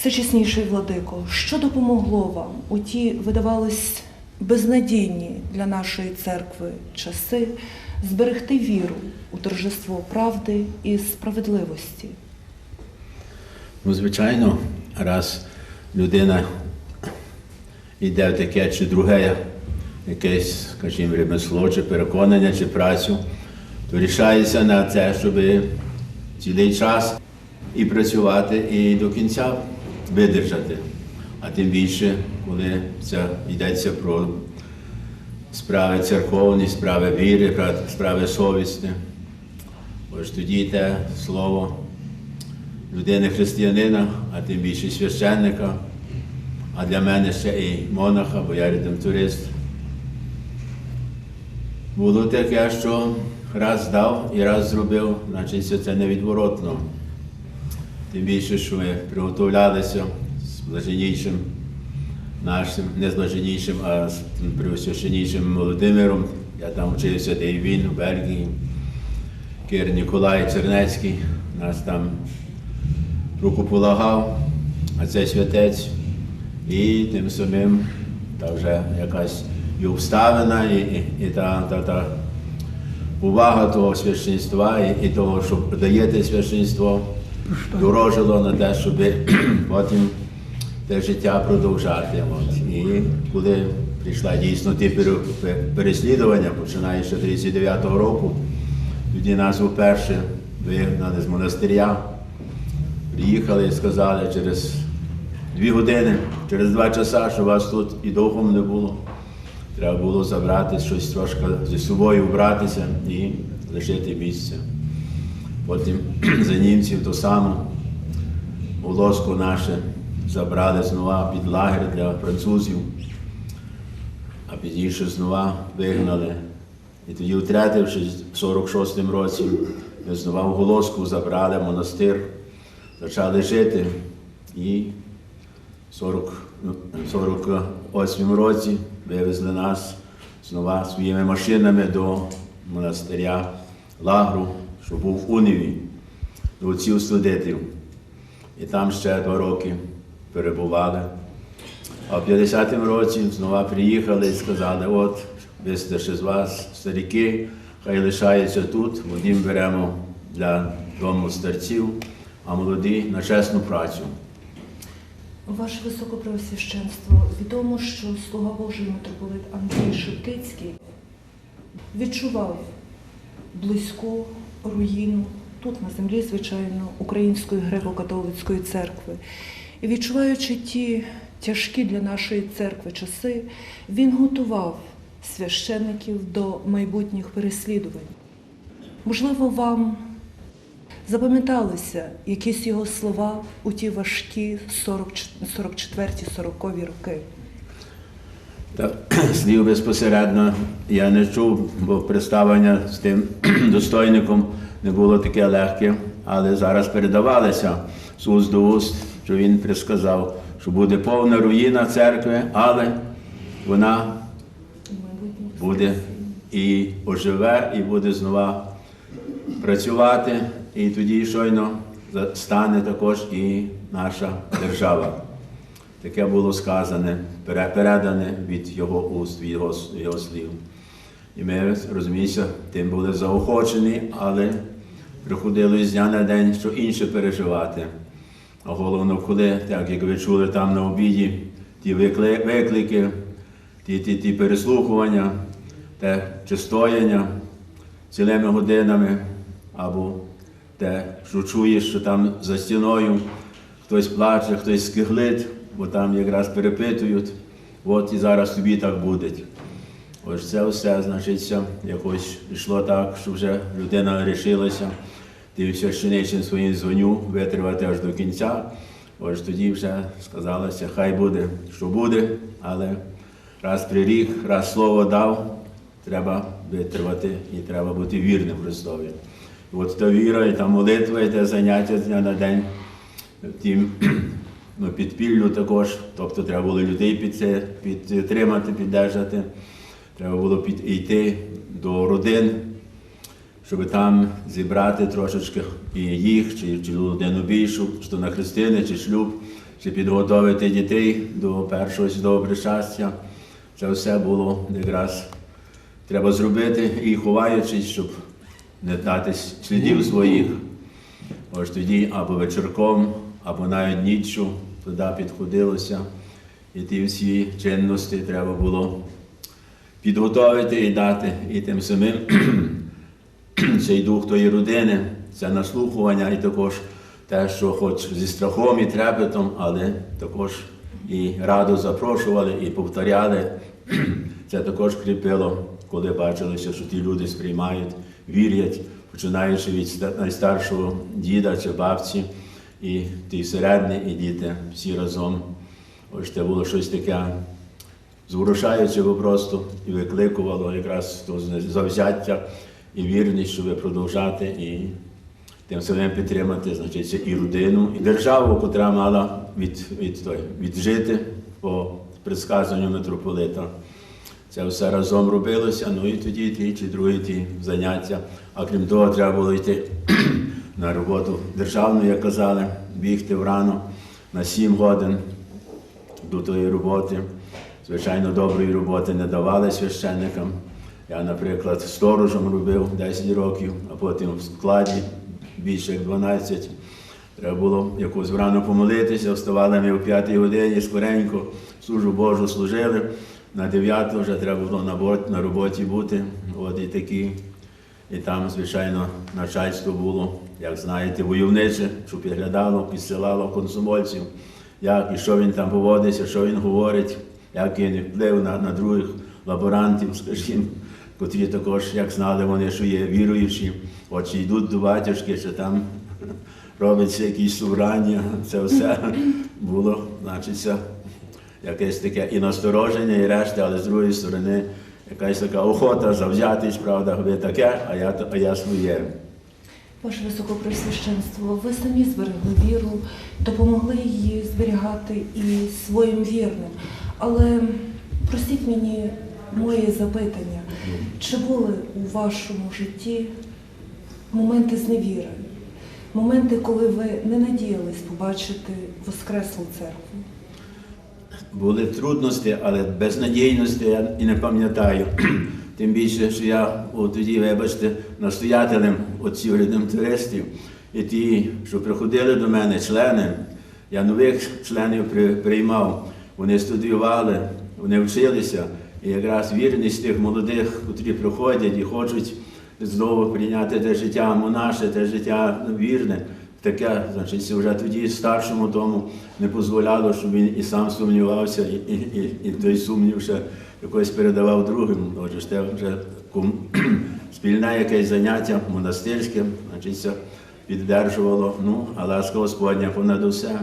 Всечесніший владико, що допомогло вам у ті, видавалось, безнадійні для нашої церкви часи зберегти віру у торжество правди і справедливості? Ну, звичайно, раз людина йде в таке чи друге якесь, скажімо, ремесло, чи переконання, чи працю, то рішається на це, щоб цілий час і працювати, і до кінця видержати. А тим більше, коли це йдеться про справи церковні, справи віри, справи совісті. Ось тоді те слово людини християнина, а тим більше священника, а для мене ще і монаха, бо я редемторист. Було таке, що раз дав і раз зробив, значить це невідворотно. Тим більше, що ми приготовлялися з блаженнішим нашим, не з блаженнішим, а з преосвященнішим Володимиром. Я там вчився, де і він, у Бельгії. Кир Ніколай Чернецький нас там руку полагав, а це святець. І тим самим та вже якась і обставина, і, і, і та, та, та увага того священства і, і того, що даєте священство, дорожило на те, щоб потім те життя продовжати. От. І коли прийшла дійсно ті переслідування, починаючи з 39-го року, тоді нас вперше вигнали з монастиря. Приїхали і сказали через дві години, через два часа, що вас тут і довгом не було. Треба було забрати щось трошки зі собою вбратися і лишити місце. Потім за німців то саме волоско наше забрали знову під лагер для французів, а пізніше знову вигнали. І тоді, втратившись в 46-му році, ми знову в Голоску забрали монастир, почали жити. І в 40, ну, 48 році вивезли нас знову своїми машинами до монастиря Лагру, що був в Уніві, до отців студентів. І там ще два роки перебували. А в 50-му році знову приїхали і сказали, от, ви з вас, старики, хай лишаються тут, молодим беремо для дому старців, а молоді на чесну працю. Ваше Високопреосвященство, відомо, що слуга Божий митрополит Андрій Шептицький відчував близьку руїну тут, на землі, звичайно, Української греко-католицької церкви. І відчуваючи ті тяжкі для нашої церкви часи, він готував священиків до майбутніх переслідувань. Можливо, вам запам'яталися якісь його слова у ті важкі 44-40 роки. Та слів безпосередньо я не чув, бо представлення з тим достойником не було таке легке, але зараз передавалося з уст до уст, що він предсказав, що буде повна руїна церкви, але вона буде і оживе, і буде знову працювати, і тоді щойно стане також і наша держава. Таке було сказане, передане від його уст, від його, його слів. І ми, розуміємося, тим були заохочені, але приходило з дня на день, що інше переживати. А головно, коли, так як ви чули там на обіді, ті викли- виклики, ті, ті, ті переслухування, те чистояння цілими годинами, або те, що чуєш, що там за стіною хтось плаче, хтось скиглить, бо там якраз перепитують, от і зараз тобі так буде. Ось це все, значить, якось йшло так, що вже людина рішилася тим священичним своїм дзвоню витривати аж до кінця. Ось тоді вже сказалося, хай буде, що буде, але раз приріг, раз слово дав, треба витривати і треба бути вірним Христові. От та віра, і та молитва, і те заняття з дня на день, тим ну, підпіллю також, тобто треба було людей під це, підтримати, піддержати. Треба було підійти до родин, щоб там зібрати трошечки і їх, чи, чи людину більшу, чи то на хрестини, чи шлюб, чи підготовити дітей до першого святого причастя. Це все було якраз треба зробити і ховаючись, щоб не дати слідів своїх. Ось тоді або вечірком, або навіть ніччю туди підходилося. І ті всі чинності треба було підготовити і дати. І тим самим цей дух тої родини, це наслухування і також те, що хоч зі страхом і трепетом, але також і радо запрошували, і повторяли. Це також кріпило, коли бачилося, що ті люди сприймають, вірять, починаючи від найстаршого діда чи бабці, і ті середні, і діти всі разом. Ось це було щось таке зворушаюче просто і викликувало якраз то завзяття і вірність, щоб продовжати і тим самим підтримати значить, і родину, і державу, котра мала від, від, той, віджити по предсказанню митрополита. Це все разом робилося, ну і тоді ті чи другі ті заняття. А крім того, треба було йти на роботу державну, як казали, бігти врано на 7 годин до тої роботи. Звичайно, доброї роботи не давали священникам. Я, наприклад, сторожем робив 10 років, а потім в складі більше як 12. Треба було якось врано помолитися, вставали ми о 5 годині, скоренько, службу Божу служили. На 9 вже треба було на роботі бути. От і такі. І там, звичайно, начальство було, як знаєте, войовниче, що підглядало, підсилало комсомольців, як і що він там поводиться, що він говорить, як він вплив на, на других лаборантів, скажімо, котрі також, як знали вони, що є віруючі, от чи йдуть до батюшки, чи там робиться якісь собрання, це все було, значиться, якесь таке і настороження, і решта, але з другої сторони, якась така охота завзятись, правда, ви таке, а я, а я своє. Ваше Високопресвященство, ви самі зберегли віру, допомогли її зберігати і своїм вірним. Але простіть мені моє запитання, чи були у вашому житті моменти зневіри, моменти, коли ви не надіялись побачити Воскреслу церкву? Були трудності, але безнадійності я і не пам'ятаю. Тим більше, що я от тоді, вибачте, настоятелем отців редемтористів, і ті, що приходили до мене, члени, я нових членів при- приймав, вони студіювали, вони вчилися, і якраз вірність тих молодих, котрі приходять і хочуть знову прийняти те життя монаше, те життя вірне. Таке, значить, вже тоді старшому тому не дозволяло, щоб він і сам сумнівався, і, і, і, і той сумнів ще якось передавав другим. Отже, це вже кум- спільне якесь заняття монастирське, значить, це піддержувало, ну, а ласка Господня понад усе.